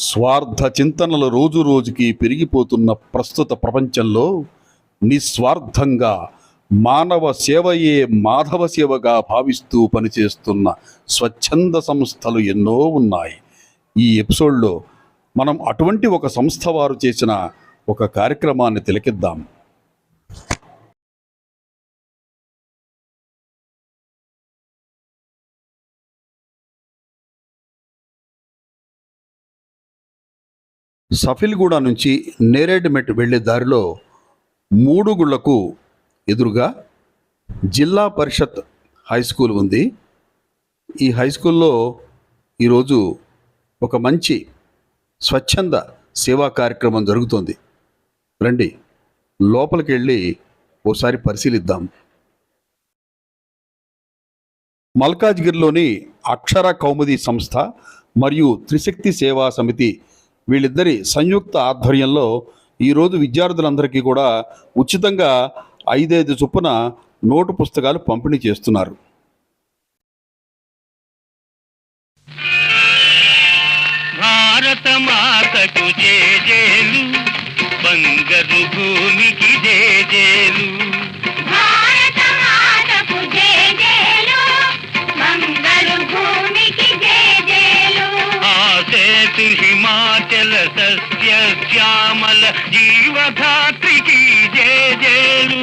స్వార్థ చింతనలు రోజు రోజుకి పెరిగిపోతున్న ప్రస్తుత ప్రపంచంలో నిస్వార్థంగా మానవ సేవయే మాధవ సేవగా భావిస్తూ పనిచేస్తున్న స్వచ్ఛంద సంస్థలు ఎన్నో ఉన్నాయి. ఈ ఎపిసోడ్లో మనం అటువంటి ఒక సంస్థ వారు చేసిన ఒక కార్యక్రమాన్ని తిలకిద్దాం. సఫిల్గూడ నుంచి నేరేడ్మెట్ వెళ్ళే దారిలో మూడుగుళ్ళకు ఎదురుగా జిల్లా పరిషత్ హై స్కూల్ ఉంది. ఈ హై స్కూల్లో ఈరోజు ఒక మంచి స్వచ్ఛంద సేవా కార్యక్రమం జరుగుతోంది. రండి లోపలికి వెళ్ళి ఓసారి పరిశీలిద్దాం. మల్కాజ్గిరిలోని అక్షర కౌముది సంస్థ మరియు త్రిశక్తి సేవా సమితి వీళ్ళిద్దరి సంయుక్త ఆధ్వర్యంలో ఈరోజు విద్యార్థులందరికీ కూడా ఉచితంగా ఐదైదు చొప్పున నోటు పుస్తకాలు పంపిణీ చేస్తున్నారు. భారత మాతకు జేజేలు బంగారు భూమికి జేజేలు శ్యామల జీవధాత్రికి జేజేలు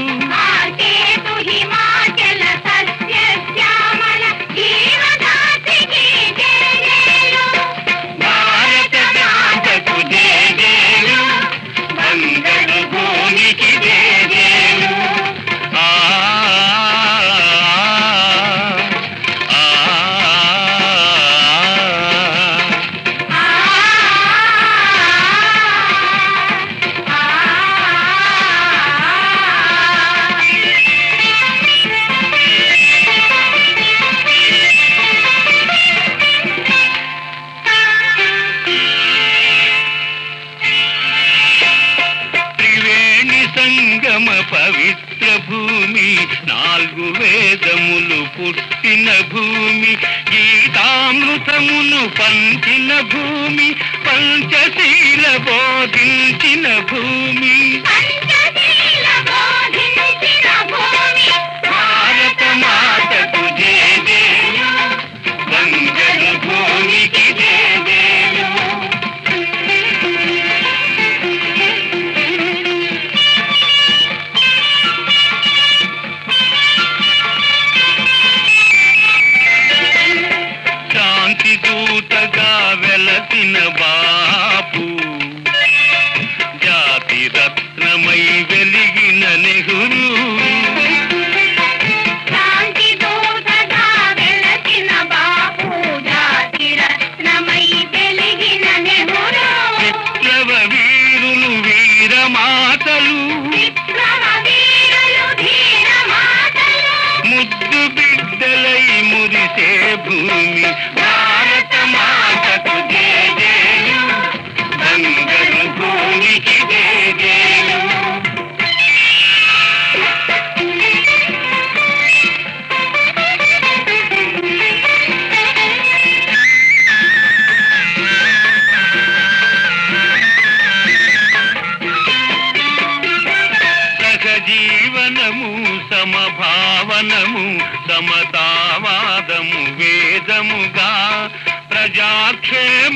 బోధించిన భూమి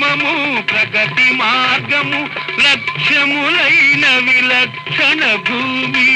ప్రజాక్షేమము ప్రగతి మార్గము లక్ష్యములైన విలక్షణ భూమి.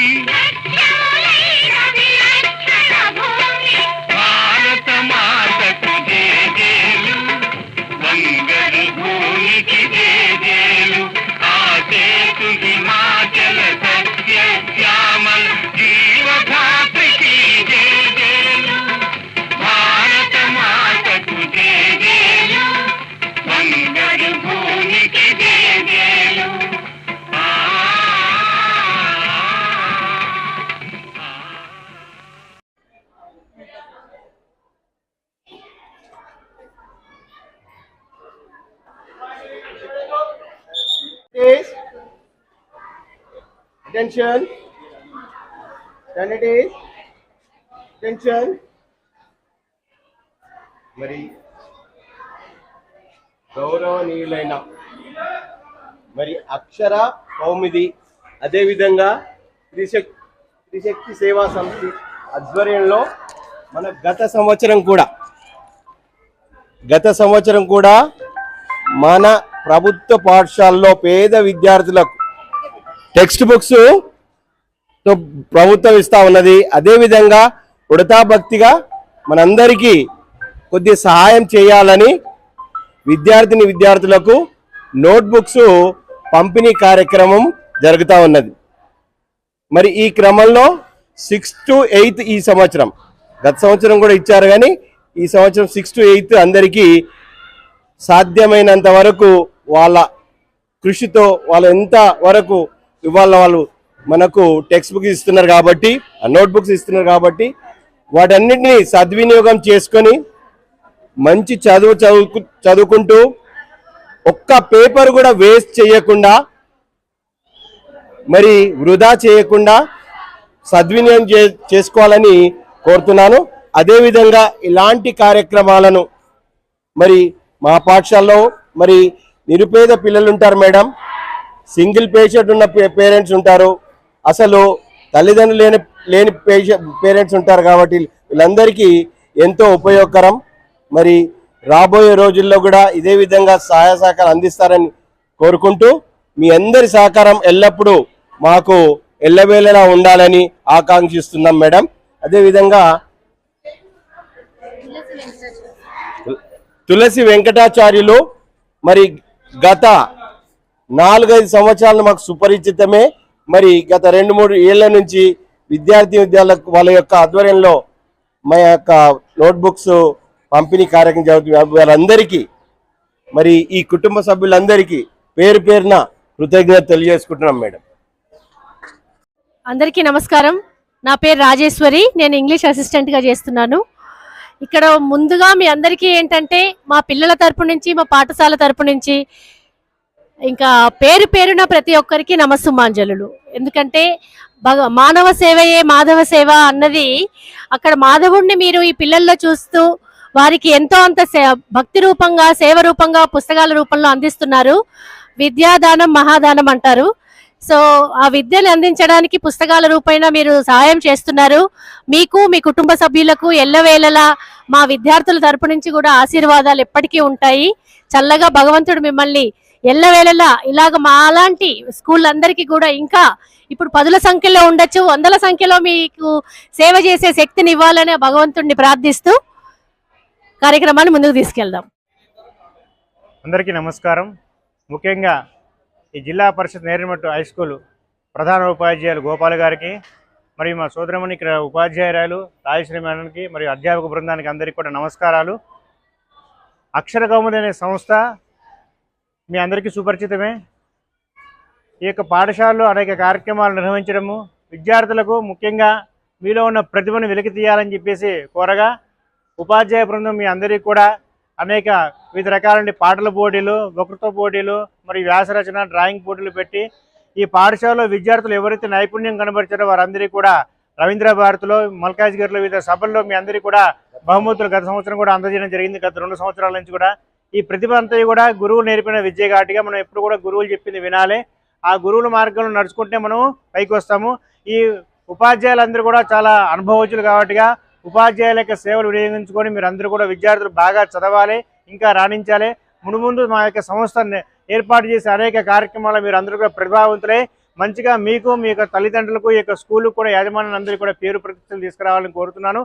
టెన్షన్ then it is మరి గౌరవనీయులైన మరి అక్షర కౌమిది అదేవిధంగా త్రిశక్తి త్రిశక్తి సేవా సంస్థ ఆధ్వర్యంలో మన గత సంవత్సరం కూడా గత సంవత్సరం కూడా మన ప్రభుత్వ పాఠశాలలో పేద విద్యార్థులకు టెక్స్ట్ బుక్స్తో ప్రభుత్వం ఇస్తా ఉన్నది. అదేవిధంగా ఉడతా భక్తిగా మనందరికీ కొద్ది సహాయం చేయాలని విద్యార్థిని విద్యార్థులకు నోట్బుక్స్ పంపిణీ కార్యక్రమం జరుగుతూ ఉన్నది. మరి ఈ క్రమంలో సిక్స్ టు ఎయిత్ ఈ సంవత్సరం. గత సంవత్సరం కూడా ఇచ్చారు కానీ ఈ సంవత్సరం సిక్స్ టు ఎయిత్ అందరికీ సాధ్యమైనంత వరకు వాళ్ళ కృషితో వాళ్ళు ఎంత వరకు ఇవాళ వాళ్ళు మనకు టెక్స్ట్ బుక్స్ ఇస్తున్నారు కాబట్టి నోట్ బుక్స్ ఇస్తున్నారు కాబట్టి వాటన్నిటిని సద్వినియోగం చేసుకొని మంచి చదువు చదువు చదువుకుంటూ ఒక్క పేపర్ కూడా వేస్ట్ చేయకుండా మరి వృధా చేయకుండా సద్వినియోగం చే చేసుకోవాలని కోరుతున్నాను. అదేవిధంగా ఇలాంటి కార్యక్రమాలను మరి మా పాఠశాలలో మరి నిరుపేద పిల్లలు ఉంటారు మేడం. సింగిల్ పేషెంట్ ఉన్న పేరెంట్స్ ఉంటారు. అసలు తల్లిదండ్రులు లేని లేని పేరెంట్స్ ఉంటారు కాబట్టి వీళ్ళందరికీ ఎంతో ఉపయోగకరం. మరి రాబోయే రోజుల్లో కూడా ఇదే విధంగా సహాయ సహకారం అందిస్తారని కోరుకుంటూ మీ అందరి సహకారం ఎల్లప్పుడూ మాకు ఎల్లవేళలా ఉండాలని ఆకాంక్షిస్తున్నాం మేడం. అదేవిధంగా తులసి వెంకటాచార్యులు మరి గత నాలుగైదు సంవత్సరాలు మాకు సుపరిచితమే. మరి గత రెండు మూడు ఏళ్ళ నుంచి విద్యార్థి విద్యార్థులకు వాళ్ళ యొక్క ఆధ్వర్యంలో మా యొక్క నోట్బుక్స్ పంపిణీ కార్యక్రమం జరుగుతుంది. వాళ్ళందరికీ మరి ఈ కుటుంబ సభ్యులందరికీ పేరు పేరున కృతజ్ఞత తెలియజేసుకుంటున్నాం మేడం. అందరికీ నమస్కారం. నా పేరు రాజేశ్వరి నేను ఇంగ్లీష్ అసిస్టెంట్గా చేస్తున్నాను. ఇక్కడ ముందుగా మీ అందరికీ ఏంటంటే మా పిల్లల తరపు నుంచి మా పాఠశాల తరపు నుంచి ఇంకా పేరు పేరున ప్రతి ఒక్కరికి నమస్సుమాంజలు ఎందుకంటే భగ మానవ సేవయే మాధవ సేవ అన్నది అక్కడ మాధవుణ్ణి మీరు ఈ పిల్లల్లో చూస్తూ వారికి ఎంతో అంత సే- భక్తి రూపంగా సేవ రూపంగా పుస్తకాల రూపంలో అందిస్తున్నారు. విద్యాదానం మహాదానం అంటారు. సో ఆ విద్యను అందించడానికి పుస్తకాల రూపైన మీరు సహాయం చేస్తున్నారు. మీకు మీ కుటుంబ సభ్యులకు ఎల్లవేళలా మా విద్యార్థుల తరపు నుంచి కూడా ఆశీర్వాదాలు ఎప్పటికీ ఉంటాయి. చల్లగా భగవంతుడు మిమ్మల్ని ఎల్లవేళలా ఇలాగ మా అలాంటి స్కూల్ అందరికీ కూడా ఇంకా ఇప్పుడు పదుల సంఖ్యలో ఉండొచ్చు వందల సంఖ్యలో మీకు సేవ చేసే శక్తిని ఇవ్వాలని భగవంతుడిని ప్రార్థిస్తూ కార్యక్రమాన్ని ముందుకు తీసుకెళ్దాం. అందరికీ నమస్కారం. ముఖ్యంగా ఈ జిల్లా పరిషత్ నేరిమట్టు హై స్కూల్ ప్రధాన ఉపాధ్యాయులు గోపాల్ గారికి మరియు మా సోదరమణి ఇక్కడ ఉపాధ్యాయురాలు రాజశ్రీ మేడంకి మరియు అధ్యాపక బృందానికి అందరికీ కూడా నమస్కారాలు. అక్షర కౌముది అనే సంస్థ మీ అందరికీ సుపరిచితమే. ఈ యొక్క పాఠశాలలో అనేక కార్యక్రమాలు నిర్వహించడము విద్యార్థులకు ముఖ్యంగా మీలో ఉన్న ప్రతిభను వెలికి తీయాలని చెప్పేసి కోరగా ఉపాధ్యాయ బృందం మీ అందరికీ కూడా అనేక వివిధ రకాల పాటల పోటీలు వకృత్వ పోటీలు మరియు వ్యాసరచన డ్రాయింగ్ పోటీలు పెట్టి ఈ పాఠశాలలో విద్యార్థులు ఎవరైతే నైపుణ్యం కనబరిచారో వారందరికీ కూడా రవీంద్ర భారతిలో మల్కాజ్గిరిలో వివిధ సభల్లో మీ అందరికీ కూడా బహుమతులు గత సంవత్సరం కూడా అందజేయడం జరిగింది. గత రెండు సంవత్సరాల నుంచి కూడా ఈ ప్రతిభ అంతా కూడా గురువులు నేర్పిన విద్య ఘాటిగా మనం ఎప్పుడు కూడా గురువులు చెప్పింది వినాలి. ఆ గురువుల మార్గంలో నడుచుకుంటే మనం పైకి వస్తాము ఈ ఉపాధ్యాయులందరూ కూడా చాలా అనుభవజ్ఞులు కాబట్టిగా ఉపాధ్యాయుల యొక్క సేవలు వినియోగించుకొని మీరు అందరూ కూడా విద్యార్థులు బాగా చదవాలి ఇంకా రాణించాలి. మునుముందు మా యొక్క సంస్థను ఏర్పాటు చేసే అనేక కార్యక్రమాలు మీరు అందరూ కూడా ప్రతిభావంతులై మంచిగా మీకు మీ యొక్క తల్లిదండ్రులకు ఈ యొక్క స్కూల్కు కూడా యాజమాన్యలందరికీ కూడా పేరు ప్రతిష్టలు తీసుకురావాలని కోరుతున్నాను.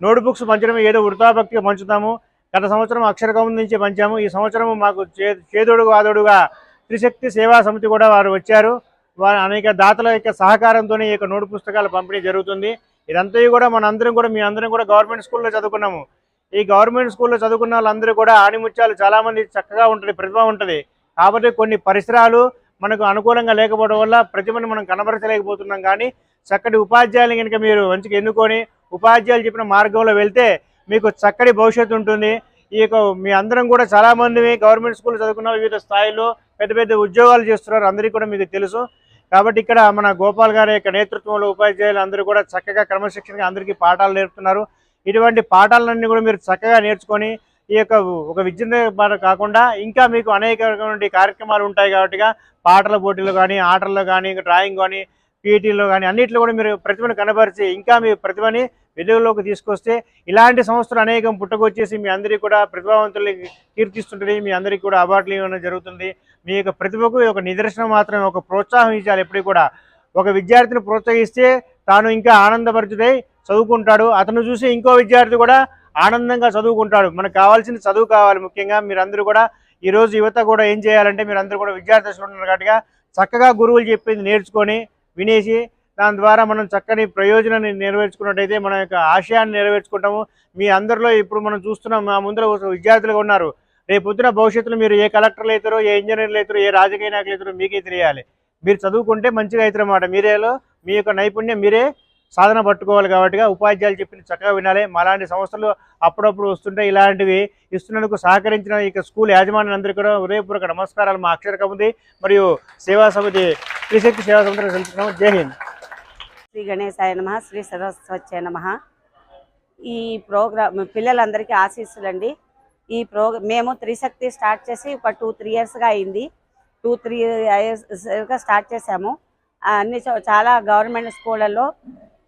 నోట్బుక్స్ పంచడం ఏదో వృతాభక్తిగా పంచుతాము. గత సంవత్సరం అక్షరకం నుంచి పంచాము. ఈ సంవత్సరం మాకు చే చేదోడు వాదోడుగా త్రిశక్తి సేవా సమితి కూడా వారు వచ్చారు. వారి అనేక దాతల యొక్క సహకారంతో ఈ యొక్క నోటు పుస్తకాలు పంపిణీ జరుగుతుంది. ఇదంతా కూడా మనందరం కూడా మీ అందరం కూడా గవర్నమెంట్ స్కూల్లో చదువుకున్నాము. ఈ గవర్నమెంట్ స్కూల్లో చదువుకున్న వాళ్ళందరూ కూడా ఆణిముత్యాలు చాలామంది చక్కగా ఉంటుంది ప్రతిభ ఉంటుంది. కాబట్టి కొన్ని పరిసరాలు మనకు అనుకూలంగా లేకపోవడం వల్ల ప్రతిభను మనం కనబరచలేకపోతున్నాం. కానీ చక్కటి ఉపాధ్యాయులు కనుక మీరు మంచిగా ఎన్నుకొని ఉపాధ్యాయులు చెప్పిన మార్గంలో వెళ్తే మీకు చక్కటి భవిష్యత్తు ఉంటుంది. ఈ యొక్క మీ అందరం కూడా చాలా మంది గవర్నమెంట్ స్కూల్ చదువుకున్న వివిధ స్థాయిలో పెద్ద పెద్ద ఉద్యోగాలు చేస్తున్నారు. అందరికీ కూడా మీకు తెలుసు. కాబట్టి ఇక్కడ మన గోపాల్ గారి యొక్క నేతృత్వంలో ఉపాధ్యాయులు అందరూ కూడా చక్కగా క్రమశిక్షణగా అందరికీ పాఠాలు నేర్పుతున్నారు. ఇటువంటి పాఠాలన్నీ కూడా మీరు చక్కగా నేర్చుకొని ఈ యొక్క ఒక విద్య కాకుండా ఇంకా మీకు అనేక రకమైన కార్యక్రమాలు ఉంటాయి కాబట్టి పాటల పోటీలు కానీ ఆటల్లో కానీ డ్రాయింగ్ కానీ పీటీలో కానీ అన్నిట్లో కూడా మీరు ప్రతిభను కనబరిచి ఇంకా మీ ప్రతిభని వెలుగులోకి తీసుకొస్తే ఇలాంటి సంస్థలు అనేకం పుట్టుకొచ్చేసి మీ అందరికీ కూడా ప్రతిభావంతుల్ని కీర్తిస్తుంటుంది. మీ అందరికీ కూడా అవార్డులు ఇవ్వడం జరుగుతుంది. మీ యొక్క ప్రతిభకు ఒక నిదర్శనం మాత్రమే ఒక ప్రోత్సాహం ఇచ్చాలి ఎప్పటికీ కూడా. ఒక విద్యార్థిని ప్రోత్సహిస్తే తాను ఇంకా ఆనందపరుచుదై చదువుకుంటాడు. అతను చూసి ఇంకో విద్యార్థి కూడా ఆనందంగా చదువుకుంటాడు. మనకు కావాల్సింది చదువు కావాలి ముఖ్యంగా. మీరందరూ కూడా ఈరోజు యువత కూడా ఏం చేయాలంటే మీరందరూ కూడా విద్యార్థి ఉన్నారు కాబట్టి చక్కగా గురువులు చెప్పింది నేర్చుకొని వినేసి దాని ద్వారా మనం చక్కని ప్రయోజనాన్ని నెరవేర్చుకున్నట్టయితే మన యొక్క ఆశయాన్ని నెరవేర్చుకుంటాము. మీ అందరిలో ఇప్పుడు మనం చూస్తున్నాం మా ముందర విద్యార్థులుగా ఉన్నారు. రేపు పొద్దున భవిష్యత్తులో మీరు ఏ కలెక్టర్లు అవుతారో ఏ ఇంజనీర్లు అవుతారో ఏ రాజకీయ నాయకులు అవుతారో మీకే తెలియాలి. మీరు చదువుకుంటే మంచిగా అవుతారన్నమాట మీరేలో మీ యొక్క నైపుణ్యం మీరే సాధన పట్టుకోవాలి కాబట్టి ఉపాధ్యాయులు చెప్పిన చక్కగా వినాలి. మాలాంటి సంస్థలు అప్పుడప్పుడు వస్తుంటే ఇలాంటివి ఇస్తున్నందుకు సహకరించిన ఈ స్కూల్ యాజమాన్యం అందరికీ కూడా హృదయపూర్వక నమస్కారాలు. మా అక్షరకముంది మరియు సేవా సమితి త్రిశక్తి సేవా సమితి తెలుపుతున్నాము. జై హింద్. శ్రీ గణేశాయ నమ శ్రీ సరస్వత్యాయ నమ. ఈ ప్రోగ్రామ్ పిల్లలందరికీ ఆశీస్సులండి. ఈ ప్రో మేము త్రిశక్తి స్టార్ట్ చేసి ఒక టూ త్రీ ఇయర్స్గా అయింది. టూ త్రీ ఇయర్స్గా స్టార్ట్ చేసాము అన్ని చాలా గవర్నమెంట్ స్కూళ్ళల్లో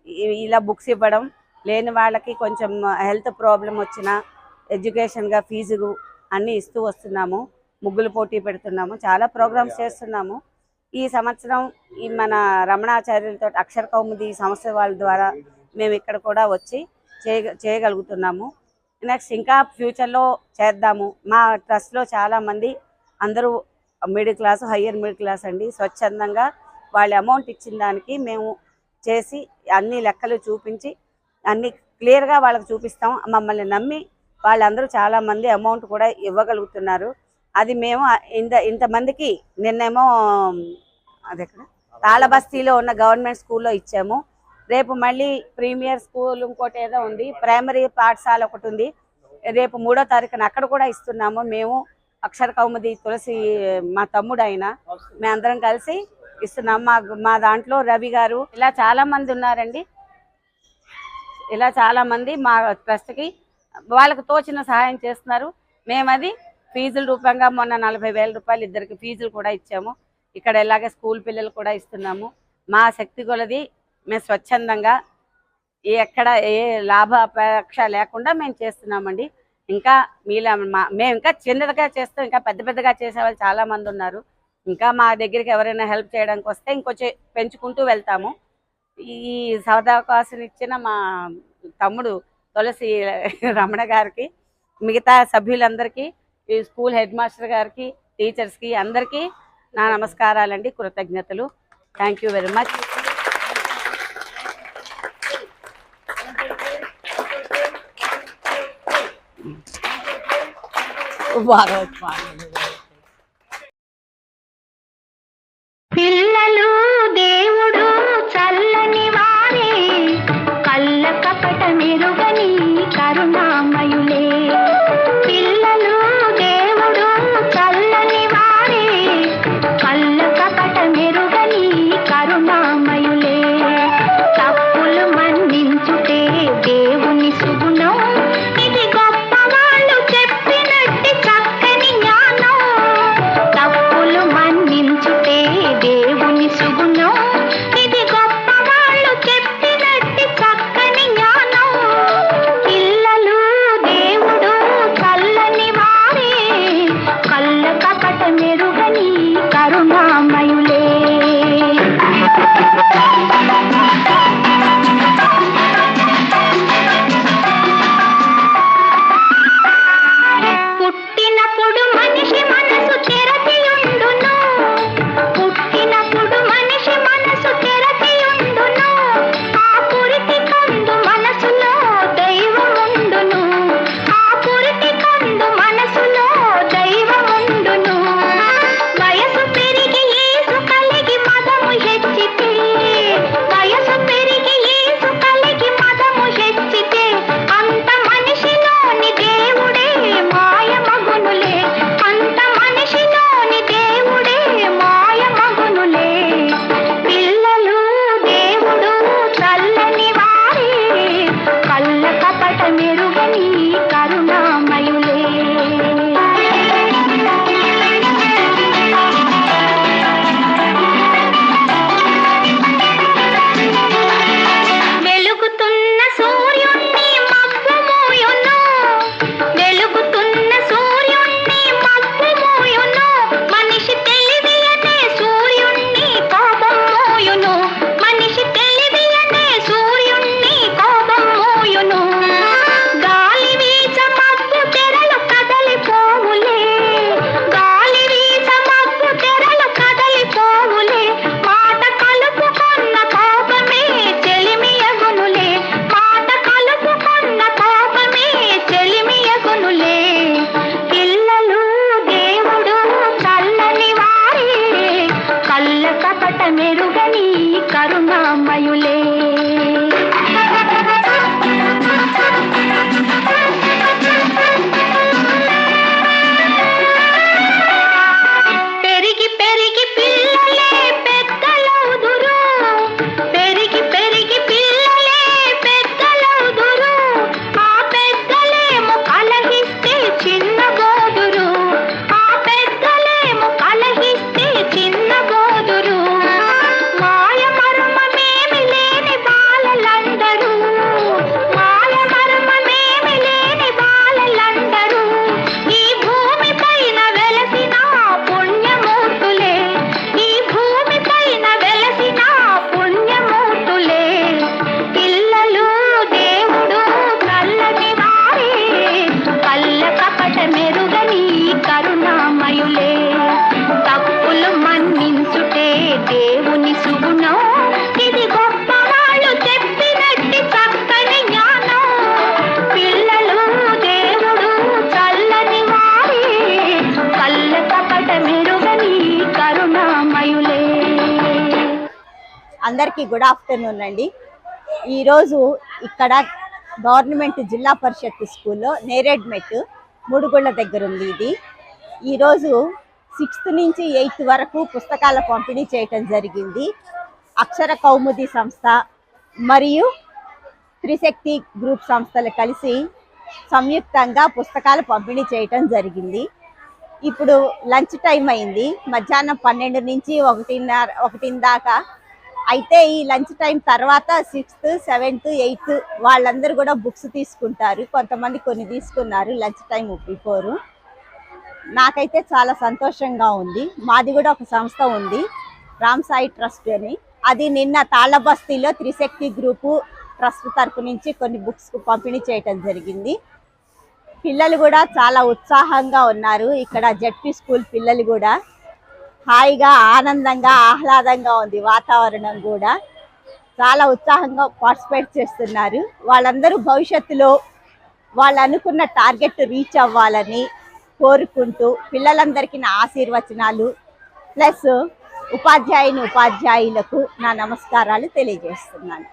ఇ- ఇలా బుక్స్ ఇవ్వడం లేని వాళ్ళకి కొంచెం హెల్త్ ప్రాబ్లం వచ్చిన ఎడ్యుకేషన్గా ఫీజు అన్నీ ఇస్తూ వస్తున్నాము. ముగ్గులు పోటీ పెడుతున్నాము. చాలా ప్రోగ్రామ్స్ చేస్తున్నాము. ఈ సంవత్సరం ఈ మన రమణాచార్యులతో అక్షర కౌముది సంస్థ వాళ్ళ ద్వారా మేము ఇక్కడ కూడా వచ్చి చేయ చేయగలుగుతున్నాము. నెక్స్ట్ ఇంకా ఫ్యూచర్లో చేద్దాము. మా ట్రస్ట్లో చాలామంది అందరూ middle class higher middle class అండి. స్వచ్ఛందంగా వాళ్ళ అమౌంట్ ఇచ్చిన దానికి మేము చేసి అన్ని లెక్కలు చూపించి అన్ని క్లియర్గా వాళ్ళకి చూపిస్తాం. మమ్మల్ని నమ్మి వాళ్ళందరూ చాలామంది అమౌంట్ కూడా ఇవ్వగలుగుతున్నారు. అది మేము ఇంత ఇంతమందికి నిన్నేమో అది ఎక్కడ తాళబస్తీలో ఉన్న గవర్నమెంట్ స్కూల్లో ఇచ్చాము. రేపు మళ్ళీ ప్రీమియర్ స్కూల్ ఇంకోటి ఏదో ఉంది ప్రైమరీ పాఠశాల ఒకటి ఉంది. రేపు మూడో తారీఖున అక్కడ కూడా ఇస్తున్నాము. మేము అక్షర కౌముది తులసి మా తమ్ముడు ఆయన మేమందరం కలిసి ఇస్తున్నాం. మా మా దాంట్లో రవి గారు ఇలా చాలా మంది ఉన్నారండి. ఇలా చాలా మంది మా ట్రస్ట్కి వాళ్ళకు తోచిన సహాయం చేస్తున్నారు. మేమది ఫీజుల రూపంగా మొన్న నలభై వేల రూపాయలు ఇద్దరికి ఫీజులు కూడా ఇచ్చాము. ఇక్కడ ఇలాగే స్కూల్ పిల్లలు కూడా ఇస్తున్నాము. మా శక్తి కొలది మేము స్వచ్ఛందంగా ఎక్కడ ఏ లాభాపేక్ష లేకుండా మేము చేస్తున్నామండి. ఇంకా మీలా మా- మేము ఇంకా చిన్నదిగా చేస్తాం ఇంకా పెద్ద పెద్దగా చేసే చాలా మంది ఉన్నారు. ఇంకా మా దగ్గరికి ఎవరైనా హెల్ప్ చేయడానికి వస్తే ఇంకొచ్చి పెంచుకుంటూ వెళ్తాము. ఈ సవదావకాశం ఇచ్చిన మా తమ్ముడు తులసి రమణ గారికి మిగతా సభ్యులందరికీ ఈ స్కూల్ హెడ్ మాస్టర్ గారికి టీచర్స్కి అందరికీ నా నమస్కారాలండి కృతజ్ఞతలు. థ్యాంక్ యూ వెరీ మచ్ బాగా అందరికీ గుడ్ ఆఫ్టర్నూన్ అండి. ఈరోజు ఇక్కడ గవర్నమెంట్ జిల్లా పరిషత్ స్కూల్లో నేరేడ్మెట్ మూడుగుళ్ళ దగ్గర ఉంది ఇది. ఈరోజు సిక్స్త్ నుంచి ఎయిత్ వరకు పుస్తకాల పంపిణీ చేయటం జరిగింది. అక్షర కౌముది సంస్థ మరియు త్రిశక్తి గ్రూప్ సంస్థలు కలిసి సంయుక్తంగా పుస్తకాలు పంపిణీ చేయటం జరిగింది. ఇప్పుడు లంచ్ టైం అయింది. మధ్యాహ్నం పన్నెండు నుంచి ఒకటిన్నర ఒకటి దాకా అయితే ఈ లంచ్ టైం తర్వాత సిక్స్త్ సెవెంత్ ఎయిత్ వాళ్ళందరూ కూడా బుక్స్ తీసుకుంటారు. కొంతమంది కొన్ని తీసుకున్నారు లంచ్ టైం బిఫోరు. నాకైతే చాలా సంతోషంగా ఉంది. మాది కూడా ఒక సంస్థ ఉంది రామ్ సాయి ట్రస్ట్ అని. అది నిన్న తాళబస్తీలో త్రిశక్తి గ్రూపు ట్రస్ట్ తరపు నుంచి కొన్ని బుక్స్ పంపిణీ చేయటం జరిగింది. పిల్లలు కూడా చాలా ఉత్సాహంగా ఉన్నారు. ఇక్కడ జడ్పీ స్కూల్ పిల్లలు కూడా హాయిగా ఆనందంగా ఆహ్లాదంగా ఉంది వాతావరణం కూడా. చాలా ఉత్సాహంగా పార్టిసిపేట్ చేస్తున్నారు. వాళ్ళందరూ భవిష్యత్తులో వాళ్ళు అనుకున్న టార్గెట్ రీచ్ అవ్వాలని కోరుకుంటూ పిల్లలందరికీ నా ఆశీర్వచనాలు. ప్లస్ ఉపాధ్యాయుని ఉపాధ్యాయులకు నా నమస్కారాలు తెలియజేస్తున్నాను.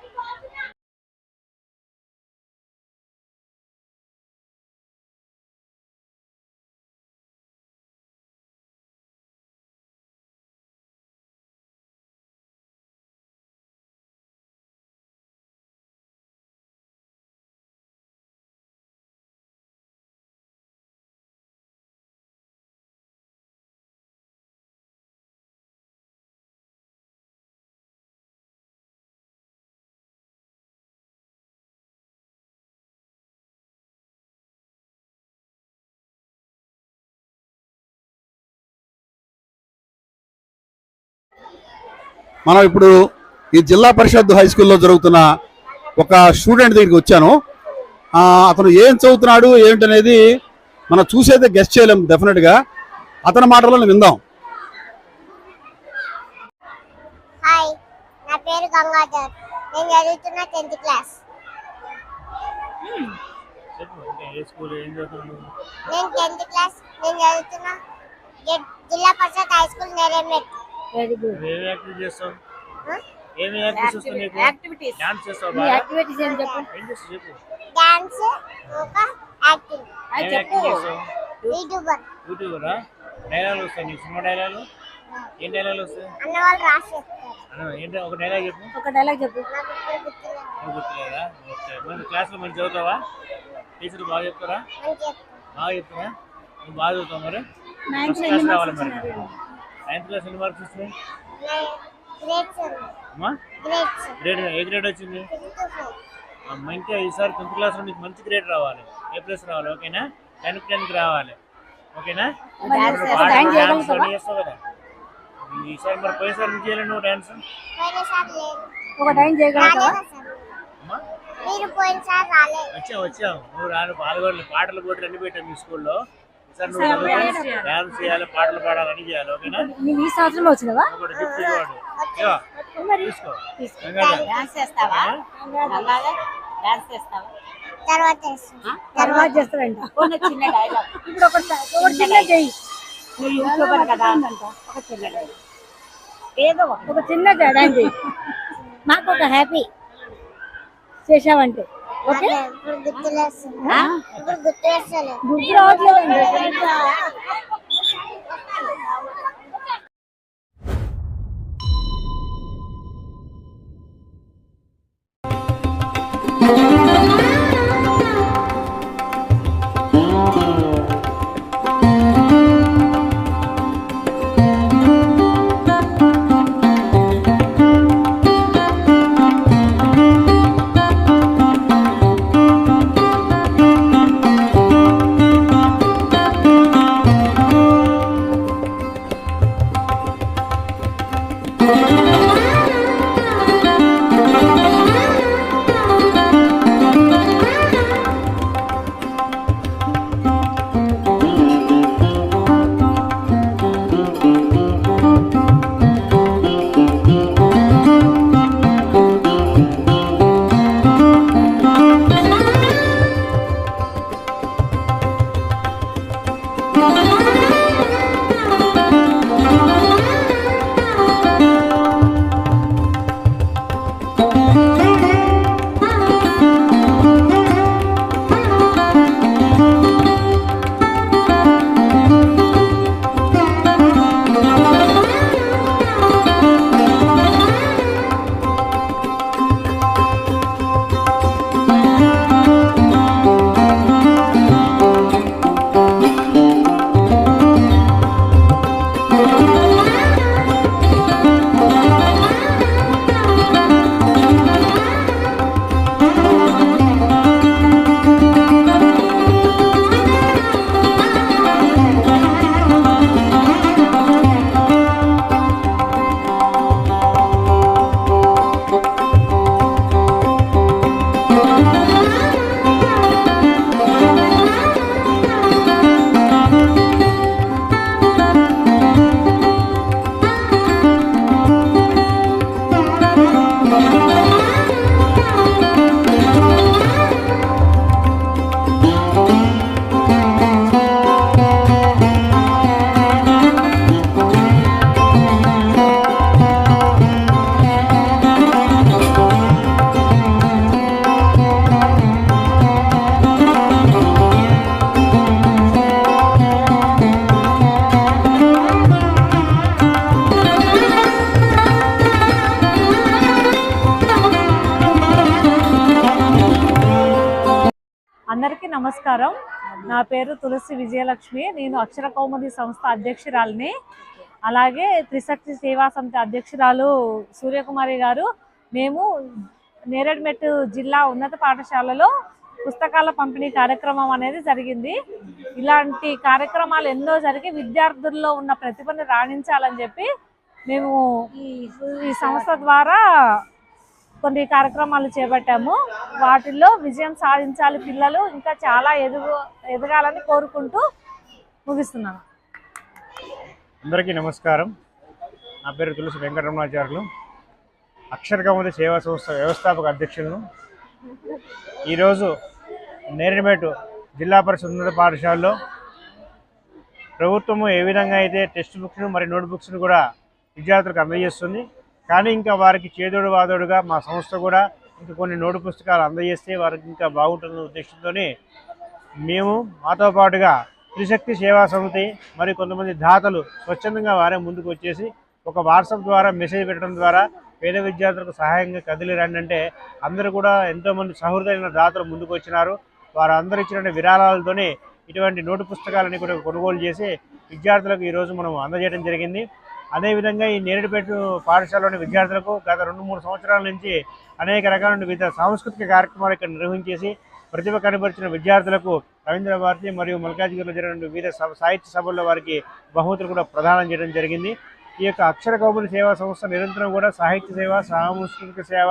మనం ఇప్పుడు ఈ జిల్లా పరిషత్ హై స్కూల్లో జరుగుతున్న ఒక స్టూడెంట్ దగ్గరికి వచ్చాను. ఆ, అతను ఏం చదువుతున్నాడు ఏంటనేది మనం చూసేదే గెస్ట్ చేయలేం డెఫినెట్గా అతని మాటలను విందాం. హాయ్ నా పేరు గంగాధర్. నేను చదువుతున్న టెన్త్ క్లాస్ నేను టెన్త్ క్లాస్ నేను చదువుతున్న Z- Zilla Parishad high school Neremet very good ఏమి యాక్టివిటీ చేస్తావు? ఏమి యాక్టివిటీస్ వస్తావు నీకు? యాక్టివిటీస్ డాన్స్ చేస్తావు మీ బాగా? యాక్టివిటీస్ ఏం చెప్పు? ఏం చేస్తావు చెప్పు. డాన్స్ యాక్టింగ్ చేస్తావు? యూట్యూబర్ యూట్యూబరా డైలాగులు వస్తాయి నీకు. సినిమా ఏం వస్తాయి? అన్న వాళ్ళు ఏంటి? ఒక డైలాగ్ చెప్పు. ఒక డైలాగ్ చెప్పు. నాకు ఇప్పుడు గుర్తులేదు నువ్వు గుర్తులేదా? ఓకే. మరి క్లాస్లో మంచి చదువుతావా? టీచర్ బాగా చెప్తారా? బాగా చెప్తారా నువ్వు బాగా చదువుతావు మరి? ఫస్ట్ క్లాస్ రావాలి మరి. నైన్త్ క్లాస్ ఎన్ని marks grades grade A grade వచ్చింది? ఇంకా ఈసారి టెన్త్ క్లాస్లో నీకు మంచి గ్రేడ్ రావాలి. ఏ ప్లస్ రావాలి ఓకేనా? టెన్ టెన్కి రావాలి. ఓకేనా? చేస్తావు కదా. ఈసారి మరి నుంచి చేయలేదు నువ్వు డాన్స్? ఒక చేయగలుగుతావా? వచ్చావు వచ్చావు. నువ్వు రాను పాల్గొనలేదు పాటలు పోటీ అన్ని పెట్టావు మీ స్కూల్లో. డాన్స్ చేయాలి. పాటలు పాడాలి అన్ని చేయాలి ఓకేనా? నువ్వు ఈ సంవత్సరం వచ్చినావా? ఒకటి గిఫ్ట్ ఇవ్వడు ఇగో, తీసుకో. గంగాధర్. డాన్స్. చేస్తావా? గంగాధర్ డాన్స్. చేస్తావా? తర్వాత కొన్ని చిన్న డైలాగ్ ఇప్పుడు ఒక చిన్న చెయ్యి నువ్వు యూట్యూబర్ కదా? ఒక చిన్న డైలాగ్ ఏదో ఒక చిన్న జడండి మాకు ఒక హ్యాపీ చేసావంటే గుర్తు రావట్లేదండి అందరికీ పేరు విజయలక్ష్మి నేను అక్షర కౌముది సంస్థ అధ్యక్షురాలిని. అలాగే త్రిశక్తి సేవా సమితి అధ్యక్షురాలు సూర్యకుమారి గారు. మేము నేరేడ్మెట్ జిల్లా ఉన్నత పాఠశాలలో పుస్తకాల పంపిణీ కార్యక్రమం అనేది జరిగింది. ఇలాంటి కార్యక్రమాలు ఎన్నో జరిగి విద్యార్థుల్లో ఉన్న ప్రతిభను రాణించాలని చెప్పి మేము ఈ సంస్థ ద్వారా కొన్ని కార్యక్రమాలు చేపట్టాము. వాటిల్లో విజయం సాధించాలి పిల్లలు ఇంకా చాలా ఎదుగు ఎదగాలని కోరుకుంటూ ముగిస్తున్నాను. అందరికీ నమస్కారం. నా పేరు తులసి వెంకటరమణాచార్యులు. అక్షర సేవా సంస్థ వ్యవస్థాపక అధ్యక్షులను. ఈరోజు నేరేడుమేటు జిల్లా పరిషత్ ఉన్నత పాఠశాలలో ప్రభుత్వము ఏ విధంగా అయితే టెక్స్ట్ బుక్స్ను మరియు నోట్ బుక్స్ను కూడా విద్యార్థులకు అందజేస్తుంది కానీ ఇంకా వారికి చేదోడు వాదోడుగా మా సంస్థ కూడా ఇంకా కొన్ని నోటు పుస్తకాలు అందజేస్తే వారికి ఇంకా బాగుంటుందన్న ఉద్దేశంతోనే మేము మాతో పాటుగా త్రిశక్తి సేవా సమితి మరి కొంతమంది దాతలు స్వచ్ఛందంగా వారే ముందుకు వచ్చేసి ఒక వాట్సాప్ ద్వారా మెసేజ్ పెట్టడం ద్వారా పేద విద్యార్థులకు సహాయంగా కదిలి రండి అంటే అందరూ కూడా ఎంతోమంది సహృదైన దాతలు ముందుకు వచ్చినారు. వారు అందరూ ఇచ్చిన విరాళాలతోనే ఇటువంటి నోటు పుస్తకాలని కూడా కొనుగోలు చేసి విద్యార్థులకు ఈరోజు మనం అందజేయడం జరిగింది. అదేవిధంగా ఈ నేరేడుపేట పాఠశాలలోని విద్యార్థులకు గత రెండు మూడు సంవత్సరాల నుంచి అనేక రకాల వివిధ సాంస్కృతిక కార్యక్రమాలు ఇక్కడ నిర్వహించేసి ప్రతిభ కనబరిచిన విద్యార్థులకు రవీంద్ర భారతి మరియు మల్కాజ్గిరిలో జరిగిన వివిధ సభ సాహిత్య సభల్లో వారికి బహుమతులు కూడా ప్రదానం చేయడం జరిగింది. ఈ యొక్క అక్షర కౌబుల సేవా సంస్థ నిరంతరం కూడా సాహిత్య సేవ సాంస్కృతిక సేవ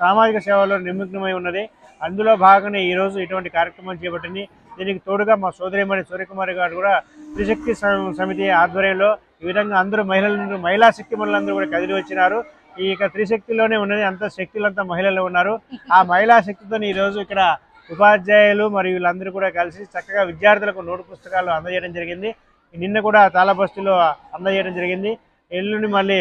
సామాజిక సేవలో నిమగ్నమై ఉన్నది. అందులో భాగంగానే ఈరోజు ఇటువంటి కార్యక్రమం చేపట్టింది. దీనికి తోడుగా మా సోదరిమణి సూర్యకుమారి గారు కూడా త్రిశక్తి సమితి ఆధ్వర్యంలో ఈ విధంగా అందరూ మహిళలు మహిళా శక్తి మనులందరూ కూడా కదిలి వచ్చినారు. ఈ యొక్క త్రిశక్తిలోనే ఉన్నది అంత శక్తులంతా మహిళలు ఉన్నారు. ఆ మహిళా శక్తితో ఈ రోజు ఇక్కడ ఉపాధ్యాయులు మరియు వీళ్ళందరూ కూడా కలిసి చక్కగా విద్యార్థులకు నోటు పుస్తకాలు అందజేయడం జరిగింది. నిన్న కూడా తాళబస్తులో అందజేయడం జరిగింది. ఎల్లుండి మళ్ళీ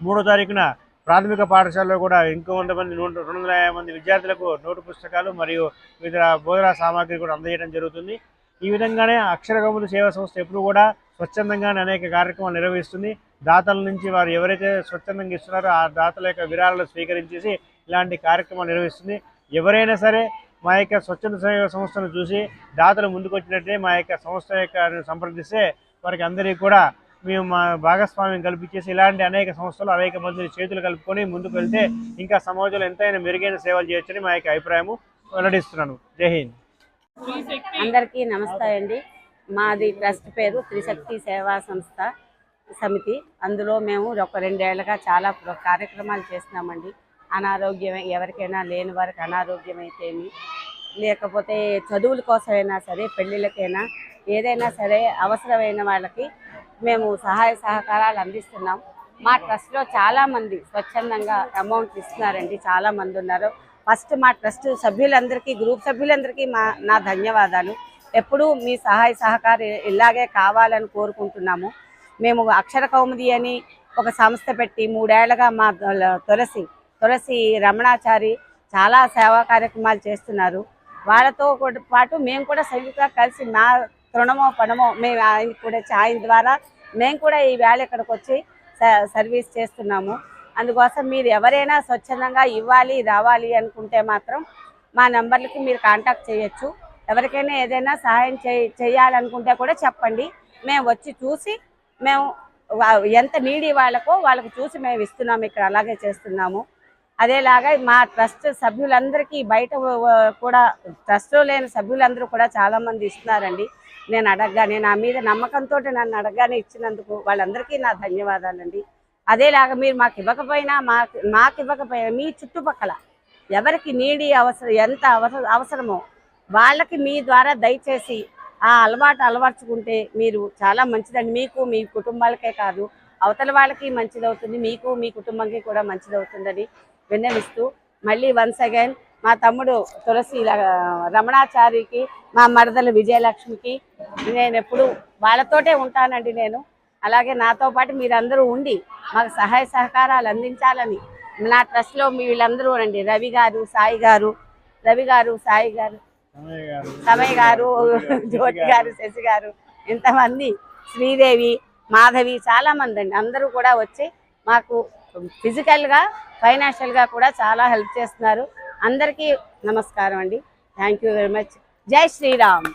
మూడో తారీఖున ప్రాథమిక పాఠశాలలో కూడా ఇంకో వంద మంది నూట రెండు వందల యాభై మంది విద్యార్థులకు నోటు పుస్తకాలు మరియు వివిధ బోధనా సామాగ్రి కూడా అందజేయడం జరుగుతుంది. ఈ విధంగానే అక్షరగములు సేవా సంస్థ ఎప్పుడు కూడా స్వచ్ఛందంగానే అనేక కార్యక్రమాలు నిర్వహిస్తుంది. దాతల నుంచి వారు ఎవరైతే స్వచ్ఛందంగా ఇస్తున్నారో ఆ దాతల యొక్క విరాళాలు స్వీకరించేసి ఇలాంటి కార్యక్రమాలు నిర్వహిస్తుంది. ఎవరైనా సరే మా యొక్క స్వచ్ఛంద సేవా సంస్థను చూసి దాతలు ముందుకు వచ్చినట్టే మా యొక్క సంస్థ యొక్క సంప్రదిస్తే వారికి అందరికీ కూడా మేము మా భాగస్వామ్యం కల్పించేసి ఇలాంటి అనేక సంస్థలు అనేక మందిని చేతులు కలుపుకొని ముందుకు వెళ్తే ఇంకా సమాజంలో ఎంతైనా మెరుగైన సేవలు చేయొచ్చని మా యొక్క అభిప్రాయము. వెల్లడిస్తున్నాను. జై హింద్. అందరికీ నమస్తే అండి. మాది ట్రస్ట్ పేరు త్రిశక్తి సేవా సంస్థ సమితి. అందులో మేము ఒక రెండేళ్ళుగా చాలా కార్యక్రమాలు చేస్తున్నామండి. అనారోగ్యం ఎవరికైనా లేని వారికి అనారోగ్యం అయితేమి లేకపోతే చదువుల కోసమైనా సరే పెళ్ళిళ్ళకైనా ఏదైనా సరే అవసరమైన వాళ్ళకి మేము సహాయ సహకారాలు అందిస్తున్నాం. మా ట్రస్ట్లో చాలామంది స్వచ్ఛందంగా అమౌంట్ ఇస్తున్నారండి. చాలా మంది ఉన్నారు. ఫస్ట్ మా ట్రస్ట్ సభ్యులందరికీ గ్రూప్ సభ్యులందరికీ మా నా ధన్యవాదాలు. ఎప్పుడూ మీ సహాయ సహకారం ఇలాగే కావాలని కోరుకుంటున్నాము. మేము అక్షర కౌముది అని ఒక సంస్థ పెట్టి మూడేళ్ళుగా మా తులసి తులసి రమణాచారి చాలా సేవా కార్యక్రమాలు చేస్తున్నారు. వాళ్ళతో పాటు మేము కూడా సంయుక్త కలిసి నా తృణమో పణమో మేము ఆయన కూడా ఆయన ద్వారా మేము కూడా ఈ వేళ ఇక్కడికి వచ్చి స- సర్వీస్ చేస్తున్నాము. అందుకోసం మీరు ఎవరైనా స్వచ్ఛందంగా ఇవ్వాలి రావాలి అనుకుంటే మాత్రం మా నెంబర్లకి మీరు కాంటాక్ట్ చేయొచ్చు. ఎవరికైనా ఏదైనా సహాయం చేయ చేయాలనుకుంటే కూడా చెప్పండి. మేము వచ్చి చూసి మేము వా- ఎంత నీడి వాళ్ళకో వాళ్ళకు చూసి మేము ఇస్తున్నాము ఇక్కడ అలాగే చేస్తున్నాము. అదేలాగా మా ట్రస్ట్ సభ్యులందరికీ బయట కూడా ట్రస్ట్లో లేని సభ్యులందరూ కూడా చాలామంది ఇస్తున్నారండి. నేను అడగగానే నా మీద నమ్మకంతో నన్ను అడగగానే ఇచ్చినందుకు వాళ్ళందరికీ నా ధన్యవాదాలండి. అదేలాగా మీరు మాకు ఇవ్వకపోయినా మాకు మాకు ఇవ్వకపోయినా మీ చుట్టుపక్కల ఎవరికి నీడి అవసరం ఎంత అవసర అవసరమో వాళ్ళకి మీ ద్వారా దయచేసి ఆ అలవాటు అలవర్చుకుంటే మీరు చాలా మంచిదండి. మీకు మీ కుటుంబాలకే కాదు అవతల వాళ్ళకి మంచిదవుతుంది మీకు మీ కుటుంబంకి కూడా మంచిదవుతుందని విన్నవిస్తూ మళ్ళీ వన్స్ అగైన్ మా తమ్ముడు తులసి రమణాచారికి మా మరదలు విజయలక్ష్మికి నేను ఎప్పుడు వాళ్ళతోటే ఉంటానండి నేను. అలాగే నాతో పాటు మీరందరూ ఉండి మాకు సహాయ సహకారాలు అందించాలని నా ట్రస్ట్లో మీ వీళ్ళందరూ అండి రవి గారు సాయి గారు రవి గారు సాయి గారు సమయ్ గారు జ్యోతి గారు శశి గారు ఇంతమంది శ్రీదేవి మాధవి చాలా మంది అండి. అందరూ కూడా వచ్చి మాకు ఫిజికల్గా ఫైనాన్షియల్గా కూడా చాలా హెల్ప్ చేస్తున్నారు. అందరికీ నమస్కారం అండి. థ్యాంక్ యూ వెరీ మచ్ జై శ్రీరామ్.